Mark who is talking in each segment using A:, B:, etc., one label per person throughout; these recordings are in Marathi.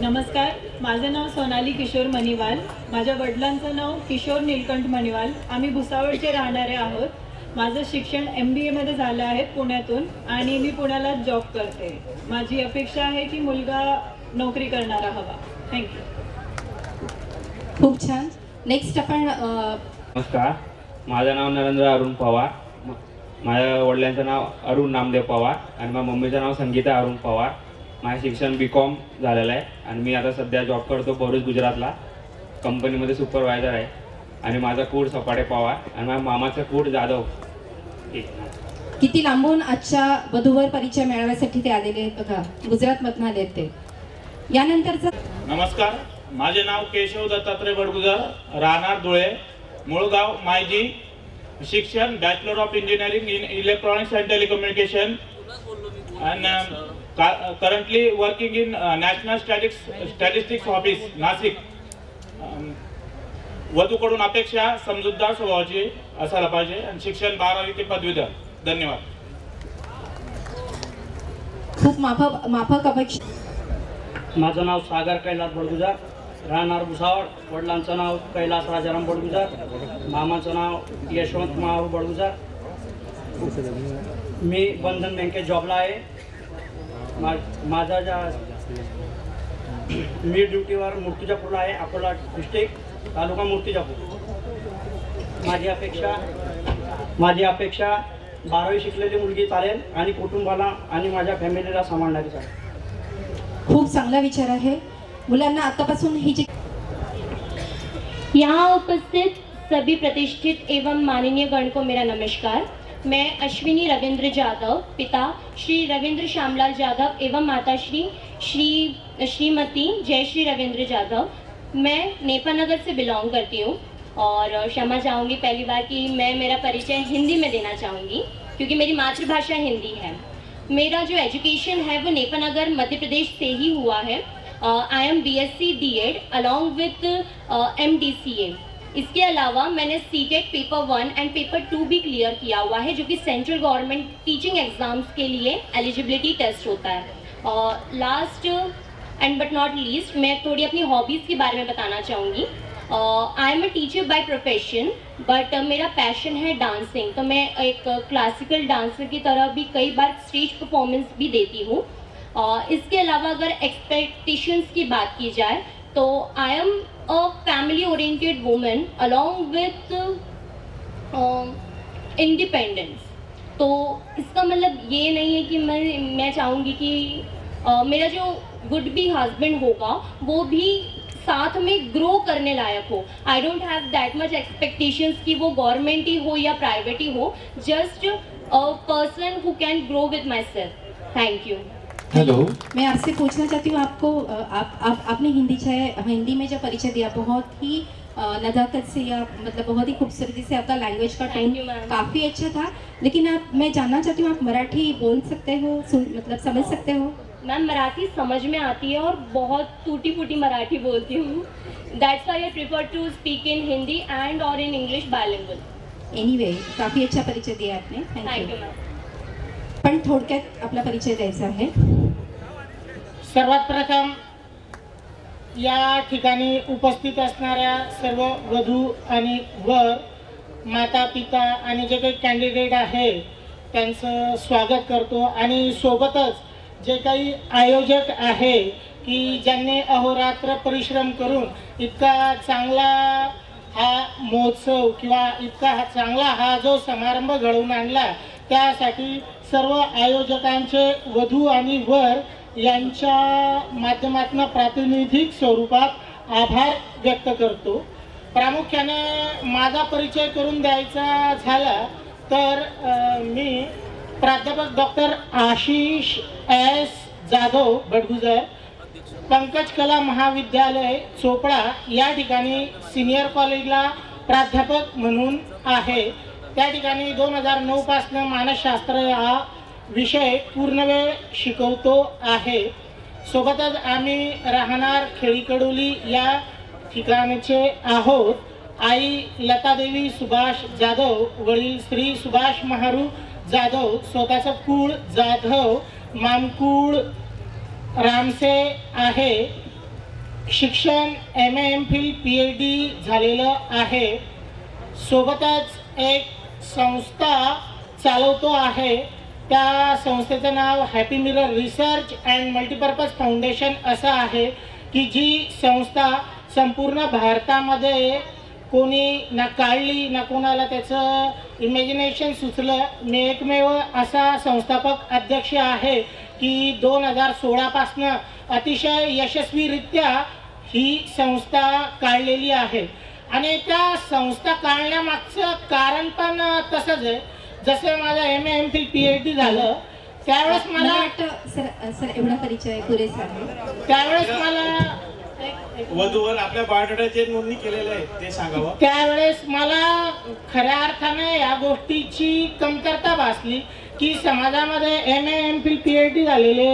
A: नमस्कार माझं नाव सोनाली किशोर मणिवाल. माझ्या वडिलांचं नाव किशोर नीलकंठ मणिवाल. आम्ही भुसावळचे राहणारे आहोत. माझं शिक्षण एम बी एमध्ये झालं आहे पुण्यातून आणि मी पुण्याला जॉब करते. माझी अपेक्षा आहे की मुलगा नोकरी करणारा हवा. थँक्यू
B: खूप छान. नेक्स्ट आपण
C: नमस्कार. माझं नाव नरेंद्र अरुण पवार. माझ्या वडिलांचं नाव अरुण नामदेव पवार आणि माझ्या मम्मीचं नाव संगीता अरुण पवार. माझं शिक्षण बी कॉम झालेलं आहे. आणि मी आता सध्या जॉब करतो बोरुस गुजरातला. कंपनीमध्ये सुपरवायझर आहे. आणि माझा कूड सपाटे पवार. आणि माझ्या मामाचं कूड जाधव.
B: किती लांबून आजच्या वधूवर परिचय मिळवण्यासाठी ते आलेले आहेत बघा. गुजरातमधून आले आहेत ते. यानंतरचं
D: नमस्कार. माझे नाव केशव दत्तात्रय बडगुजर. राहणार धुळे. मुळगाव मायजी. शिक्षण bachelor of engineering in electronics and telecommunication and currently working in national statics statistics office Nashik um, वधूकडून अपेक्षा समजूतदार स्वभावाची असायला पाहिजे आणि शिक्षण बारावी ते पदवीधर धन्यवाद.
B: खूप माफक माफक अपेक्षा.
E: माझं नाव सागर कैलास बडगुजार राहणार भुसावळ वडिलांचं नाव कैलास राजाराम बडगुजार मामाचं नाव यशवंत महाव बडगुजार. मी बंधन बँकेत जॉबला आहे. मा माझा ज्या मी ड्युटीवर मूर्तिजापूरला आहे अकोला डिस्ट्रिक्ट तालुका मूर्तिजापूर. माझी अपेक्षा माझी अपेक्षा बारावी शिकलेली मुलगी चालेल आणि कुटुंबाला आणि माझ्या फॅमिलीला सांभाळणारी चालेल.
B: खूप चांगला विचार आहे. मुलांना आतापासून ही जी
F: यहाँ उपस्थित सभी प्रतिष्ठित एवं माननीय गण को मेरा नमस्कार। मैं अश्विनी रविंद्र जाधव, पिता श्री रविंद्र श्यामलाल जाधव एवं माता श्री श्री, श्रीमती जयश्री रविंद्र जाधव। मैं नेपानगर से बिलोंग करती हूँ और क्षमा चाहूँगी पहली बार कि मैं मेरा परिचय हिंदी में देना चाहूँगी, क्योंकि मेरी मातृभाषा हिंदी है। मेरा जो एजुकेशन है वो नेपानगर मध्य प्रदेश से ही हुआ है। I am B S C D Ed along with M D C A इसके अलावा मैंने C TET paper one and paper two भी क्लियर किया हुआ है जो कि सेंट्रल गवर्नमेंट टीचिंग एग्ज़ाम्स के लिए एलिजिबिलिटी टेस्ट होता है। Last and but not least मैं थोड़ी अपनी हॉबीज़ के बारे में बताना चाहूँगी। I am a teacher by profession but मेरा पैशन है डांसिंग तो मैं एक क्लासिकल डांसर की तरह भी कई बार स्टेज परफॉर्मेंस भी देती हूँ। uh, इसके अलावा अगर एक्सपेक्टेशंस की बात की जाए तो I am a family oriented women along with independence तो इसका मतलब ये नहीं है कि मैं मैं चाहूँगी कि अ, मेरा जो वुड बी हस्बैंड होगा वो भी साथ में ग्रो करने लायक हो। I don't have that much expectations कि वो गवर्नमेंट ही हो या प्राइवेट ही हो just a person who can grow with myself thank you
G: hello
B: मैं आपसे पूछना चाहती हूँ आपको आप, आप आपने हिंदी चाहे हिंदी में जो परिचय दिया बहुत ही नज़ाकत से या मतलब बहुत ही खूबसूरती से आपका लैंग्वेज का टोन काफ़ी अच्छा था। लेकिन आप मैं जानना चाहती हूँ आप मराठी बोल सकते हो सुन मतलब समझ सकते हो?
F: मैम मराठी समझ में आती है और बहुत टूटी फूटी मराठी बोलती हूँ। That's why I prefer to speak in Hindi and और इन इंग्लिश बायलिंगुअल
B: एनीवे काफ़ी अच्छा परिचय दिया आपने।
F: थैंक यू मैम
B: पण थोडक्यात आपला परिचय द्यायचा आहे.
H: सर्वात प्रथम या ठिकाणी उपस्थित असणाऱ्या सर्व वधू आणि वर माता पिता आणि जे काही कॅन्डिडेट आहे त्यांचं स्वागत करतो. आणि सोबतच जे काही आयोजक आहे की ज्यांनी अहोरात्र परिश्रम करून इतका चांगला हा महोत्सव किंवा इतका हा चांगला हा जो समारंभ घडवून आणला त्यासाठी सर्व आयोजकांचे वधू आणि वर यांच्या माध्यमातून प्रातिनिधिक स्वरूपात आभार व्यक्त करतो. प्रामुख्याने माझा परिचय करून द्यायचा झाला तर मी प्राध्यापक डॉक्टर आशिष एस जाधव भटगुजर पंकज कला महाविद्यालय चोपडा या ठिकाणी सिनियर कॉलेजला प्राध्यापक म्हणून आहे. त्या ठिकाणी दोन हजार नऊपासनं मानसशास्त्र हा विषय पूर्ण वेळ शिकवतो आहे. सोबतच आम्ही राहणार खेळीकडोली या ठिकाणचे आहोत. आई लतादेवी सुभाष जाधव वडील श्री सुभाष महारू जाधव स्वतःचं कुळ जाधव मामकुळ रामसे आहे. शिक्षण M A M Phil P H D झालेलं आहे. सोबतच एक संस्था चालवतो आहे. त्या संस्थेचं नाव happy mirror research and multipurpose foundation असं आहे की जी संस्था संपूर्ण भारतामध्ये कोणी ना काढली ना कोणाला त्याचं इमॅजिनेशन सुचलं मी एकमेव असा संस्थापक अध्यक्ष आहे की दोन हजार सोळापासनं अतिशय यशस्वीरित्या ही संस्था काढलेली आहे. आणि त्या संस्था काढण्यामागचं कारण पण तसंच आहे. जसं माझं M A M Phil P H D झालं त्यावेळेस
B: मला वाटतं सर सर एवढा परिचय पुरेसा आहे
H: त्यावेळेस मला
G: वधूवर आपल्या बायोडाटाचे नोंदणी केलेलं आहे ते सांगावं.
H: त्यावेळेस मला खऱ्या अर्थाने या गोष्टीची कमतरता भासली की समाजामध्ये M A M Phil P H D झालेले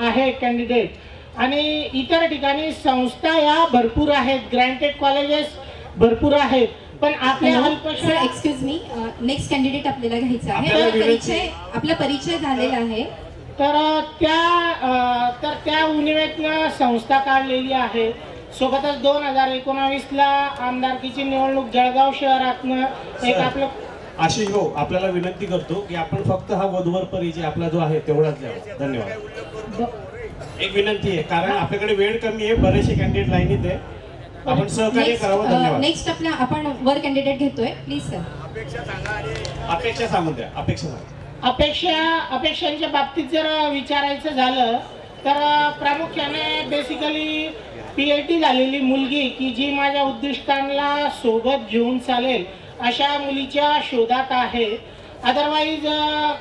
H: आहे कॅन्डिडेट आणि इतर ठिकाणी संस्था या भरपूर आहेत ग्रँटेड कॉलेजेस भरपूर आहेत. पण आपल्या
B: सर
H: अल्पशा
B: एक्सक्यूज मी नेक्स्ट कॅन्डिडेट आपल्याला घ्यायचा आहे. आपला परिचय आपला परिचय झालेला आहे.
H: तर त्या अ, तर त्या उनिवेतनं संस्था काढलेली आहे. सोबतच दोन हजार एकोणावीसला आमदारकीची निवडणूक जळगाव शहरातनं एक
G: सर.
H: आपलं
G: आशिष भाऊ आपल्याला विनंती करतो की आपण फक्त हा वधूवर परिचय आपला जो आहे तेवढाच द्यावा. धन्यवाद. एक विनंती आहे कारण आपल्याकडे वेळ कमी आहे बरेचसे कॅन्डिडेट लाईनीत आहे. आपण सहकार्य करावं धन्यवाद.
B: नेक्स्ट आपला आपण वर कॅन्डिडेट घेतोय. प्लीज सर
G: अपेक्षा सांगून द्या. अपेक्षा सांगा.
H: अपेक्षा अपेक्षांच्या बाबतीत जर विचारायचं झालं तर प्रामुख्याने बेसिकली पी एच डी झालेली मुलगी की जी माझ्या उद्दिष्टांना सोबत घेऊन चालेल अशा मुलीच्या शोधात आहे. अदरवाईज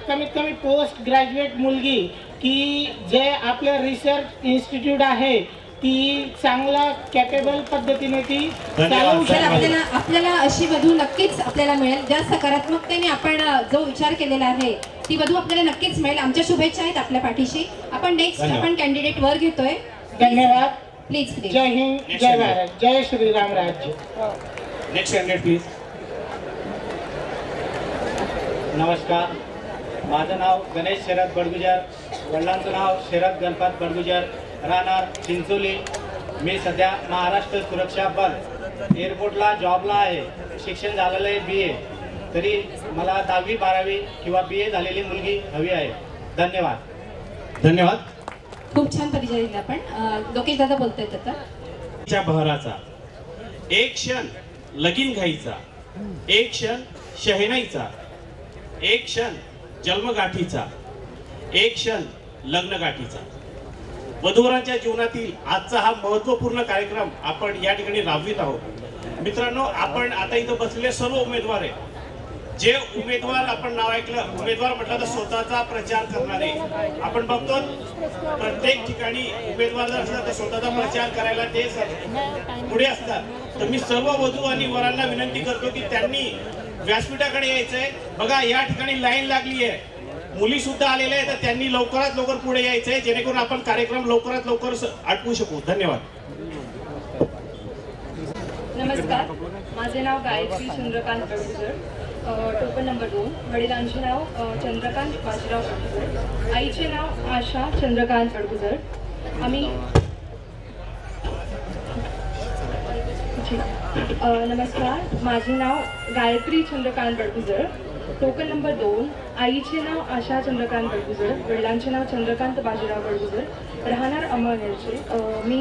H: कमीत कमी पोस्ट ग्रॅज्युएट मुलगी की जे आपलं रिसर्च इन्स्टिट्यूट आहे ती चांगला कॅपेबल पद्धतीने ती
G: धन्यवाद,
H: चालवू.
B: आपल्याला आपल्याला अशी वधू नक्कीच आपल्याला मिळेल. ज्या सकारात्मकतेने आपण अ, जो विचार केलेला आहे ती वधू आपल्याला नक्कीच मिळेल. आमच्या शुभेच्छा आहेत आपल्या पाठीशी. आपण नेक्स्ट
G: धन्यवाद.
B: आपण कॅन्डिडेट वर घेतोय.
H: धन्यवाद.
B: प्लीज प्लीज
H: जय हिंद जय भारत. जय श्रीराम राज्य.
G: नेक्स्ट कॅन्डिडेट प्लीज
E: नमस्कार. माझं नाव गणेश शरद बडगुजर. वडिलांचं नाव शरद गणपत बडगुजर. राहणार चिंचोली. मी सध्या महाराष्ट्र सुरक्षा बल. एअरपोर्टला जॉबला आहे. शिक्षण झालेलं आहे बी ए तरी मला दहावी बारावी किंवा बी ए झालेली मुलगी हवी आहे. धन्यवाद.
G: धन्यवाद.
B: खूप छान परिचय दिला आपण. लोकेश दादा बोलतायत आता.
G: च्या बहराचा. एक क्षण लगीन घाईचा एक क्षण शहेनाईचा एक क्षण जन्मगाठीचा. एक क्षण लग्नगाठीचा. वधूवरांच्या जीवनातील आजचा हा महत्त्वपूर्ण कार्यक्रम आपण या ठिकाणी राबवित आहोत. मित्रांनो आपण आता इथं बसलेले सर्व उमेदवार आहे जे उमेदवार आपण नाव ऐकलं उमेदवार म्हटलं तर स्वतःचा प्रचार करणारे. आपण बघतो प्रत्येक ठिकाणी उमेदवार जर असतात तर स्वतःचा प्रचार करायला ते पुढे असतात. तर मी सर्व वधू आणि वरांना विनंती करतो की त्यांनी व्यासपीठाकडे यायचंय. बघा या ठिकाणी लाईन लागली आहे. मुली सुद्धा आलेल्या आहेत तर त्यांनी लवकरात लवकर पुढे यायचं आहे जेणेकरून आपण कार्यक्रम लवकरात लवकर आटवू शकू. धन्यवाद.
A: नमस्कार. माझे नाव गायत्री चंद्रकांत बडगुजर टोपन नंबर दोन. वडिलांचे नाव चंद्रकांत बाजीराव बडगुजर आईचे नाव आशा चंद्रकांत बडगुजर आम्ही नमस्कार. माझे नाव गायत्री चंद्रकांत बडगुजर टोकन नंबर दोन आईचे नाव आशा चंद्रकांत बडगुजर वडिलांचे नाव चंद्रकांत बाजीराव बडगुजर राहणार अमळनेरचे मी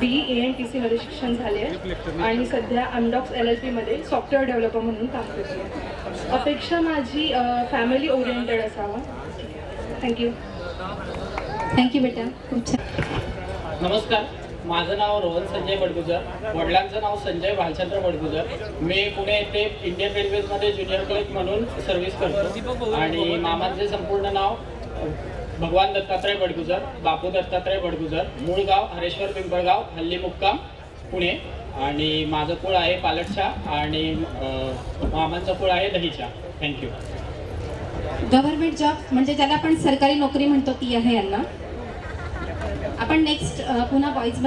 A: बी ए एन टी सीमध्ये शिक्षण झाले आहे आणि सध्या अमडॉक्स एल एल पीमध्ये सॉफ्टवेअर डेव्हलपर म्हणून काम करते अपेक्षा माझी फॅमिली ओरिएंटेड असावं. थँक्यू
B: थँक्यू बेटा खूप छान.
I: नमस्कार. माझं नाव रोहन संजय बडगुजर वडिलांचं नाव संजय भालचंद्र बडगुजर. मी पुणे येथे इंडियन रेल्वेजमध्ये ज्युनियर क्लर्क म्हणून सर्व्हिस करतो. आणि मामांचे संपूर्ण नाव भगवान दत्तात्रय बडगुजर बापू दत्तात्रय बडगुजर मूळ गाव हरेश्वर पिंपळगाव हल्ली मुक्काम पुणे. आणि माझं कुळ आहे पालटशा आणि मामांचं कुळ आहे दहीचा. थँक्यू
B: गव्हर्नमेंट जॉब म्हणजे ज्याला आपण सरकारी नोकरी म्हणतो ती आहे यांना. आपण नेक्स्ट पुन्हा बॉईज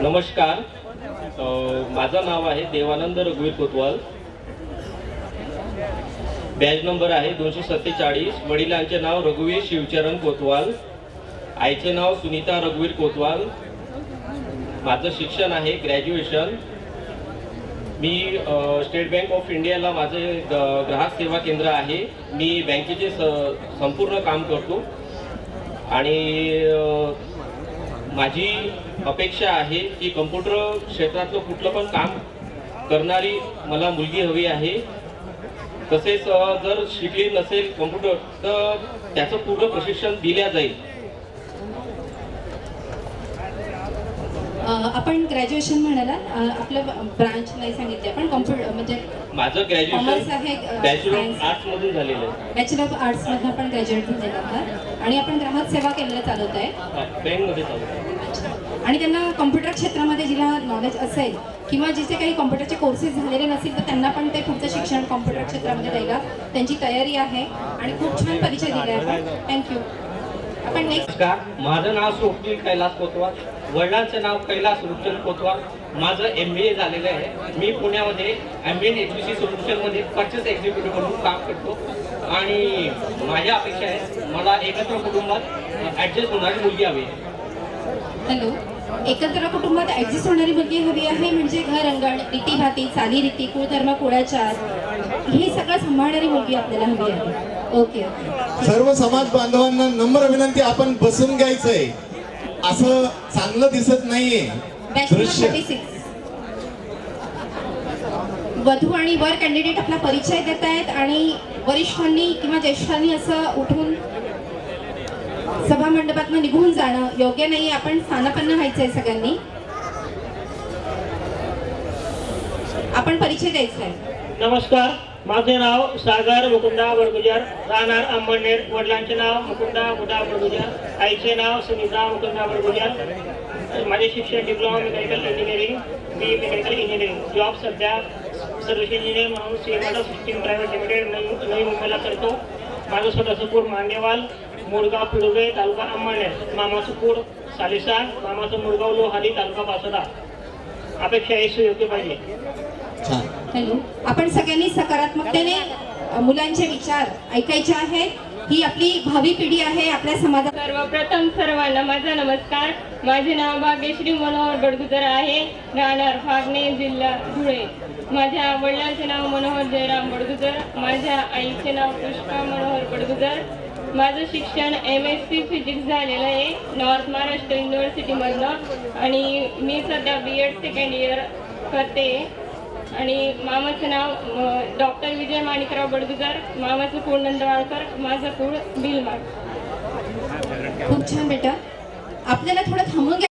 J: नमस्कार. माझं नाव आहे देवानंद रघुवीर कोतवाल. बॅच नंबर आहे दोनशे सत्तेचाळीस. वडिलांचे नाव रघुवीर शिवचरण कोतवाल. आईचे नाव सुनीता रघुवीर कोतवाल. माझं शिक्षण आहे ग्रॅज्युएशन मी स्टेट बँक ऑफ इंडियाला माझे ग- ग्राहक सेवा केंद्र आहे. मी बँकेचे स संपूर्ण काम करतो. आणि माझी अपेक्षा आहे की कम्प्युटर क्षेत्रातलं कुठलं पण काम करणारी मला मुलगी हवी आहे. तसेच जर शिकली नसेल कम्प्युटर तर त्याचं पूर्ण प्रशिक्षण दिल्या जाईल.
B: आपण ग्रॅज्युएशन म्हणाला आपलं ब्रांच नाही सांगितले आपण कॉम्प्युटर म्हणजे
J: माझं ग्रॅज्युएशन
B: आहे,
J: बॅचलर. ऑफ आर्ट्समधून झालेलं आहे.
B: बॅचलर ऑफ आर्ट्समधनं आपण ग्रॅज्युएट झालेला आहात. आणि आपण ग्राहक सेवा केंद्र चालवत आहे.
J: बँकमध्ये.
B: आणि त्यांना कॉम्प्युटर क्षेत्रामध्ये जिला नॉलेज असेल किंवा जिचे काही कॉम्प्युटरचे कोर्सेस झालेले नसतील तर त्यांना पण ते पुढचं शिक्षण कॉम्प्युटर क्षेत्रामध्ये द्यायला त्यांची तयारी आहे. आणि खूप छान परिचय दिला आहे. आपण थँक्यू आपण नेक्स्ट
K: माझं नाव स्वप्नील कैलास कोतवार वडिलांचं नाव कैलास रुचल कोतवार माझं एम बी ए झालेलं आहे. मी पुण्यामध्ये ॲम्बियन एच बी सी सोल्युशनमध्ये परचेस एक्झिक्युटिव्ह म्हणून काम करतो. आणि माझ्या अपेक्षा आहे मला एकत्र कुटुंबात ॲडजस्ट होणारी मुलगी हवी आहे.
B: हॅलो. एकत्र कुटुंबात ऍडजस्ट होणारी मुलगी हवी आहे म्हणजे घर अंगण रीती भाती चाली रीती कुळधर्म कुळाचार हे सगळं सांभाळणारी मुलगी आपल्याला हवी आहे. Okay okay.
L: सर्व समाज बांधवांना नम्र विनंती आपण बसून घ्यायचंय. असं चांगलं दिसत नाहीये. दृश्य.
B: थर्टी सिक्स वधू आणि वर कॅन्डिडेट आपला परिचय देत आहेत आणि वरिष्ठांनी किंवा ज्येष्ठांनी असं उठून सभा मंडपातनं निघून जाणं योग्य नाही आपण स्थानापन्न व्हायचंय सगळ्यांनी. आपण परिचय द्यायचा आहे
M: नमस्कार. माझे नाव सागर मुकुंदा वडगुजर राहणार अंबळनेर वडिलांचे नाव मुकुंदा मुदा वडगुजर आईचे नाव सुनीता मुकुंदा वडगुजर माझे शिक्षण diploma mechanical engineering B mechanical engineering. Job सध्या सर्व्हिस इंजिनियर म्हणून CMR system private limited Navi Navi मुंबईला करतो. माझं स्वतःचं पूर मांडेवाल मुरगाव पिडुगे तालुका अंबळनेर मामाचं पूर सालिसा मामाचं मुरगाव लोहारी तालुका पासोदा अपेक्षा आहे सुयोग्य पाहिजे.
B: हॅलो. आपण सगळ्यांनी सकारात्मकतेने मुलांचे विचार ऐकायचे आहेत. ही आपली भावी पिढी आहे आपल्या समाजात
N: सर्वप्रथम सर्वांना माझा नमस्कार. माझे नाव भाग्यश्री मनोहर बडगुजर आहे. राहणार फागणे जिल्हा धुळे. माझ्या वडिलांचे नाव मनोहर जयराम बडगुजर माझ्या आईचे नाव पुष्पा मनोहर बडगुजर माझं शिक्षण एम एस सी फिजिक्स झालेलं आहे नॉर्थ महाराष्ट्र युनिव्हर्सिटीमधनं आणि मी सध्या बी एड सेकंड इयर करते. आणि मामाचं नाव डॉक्टर विजय माणिकराव बडगुजार मामाचं कुळ नंदवाळकर माझं कुळ बिलमाड
B: खूप छान बेटा. आपल्याला थोडं थांबून घ्या.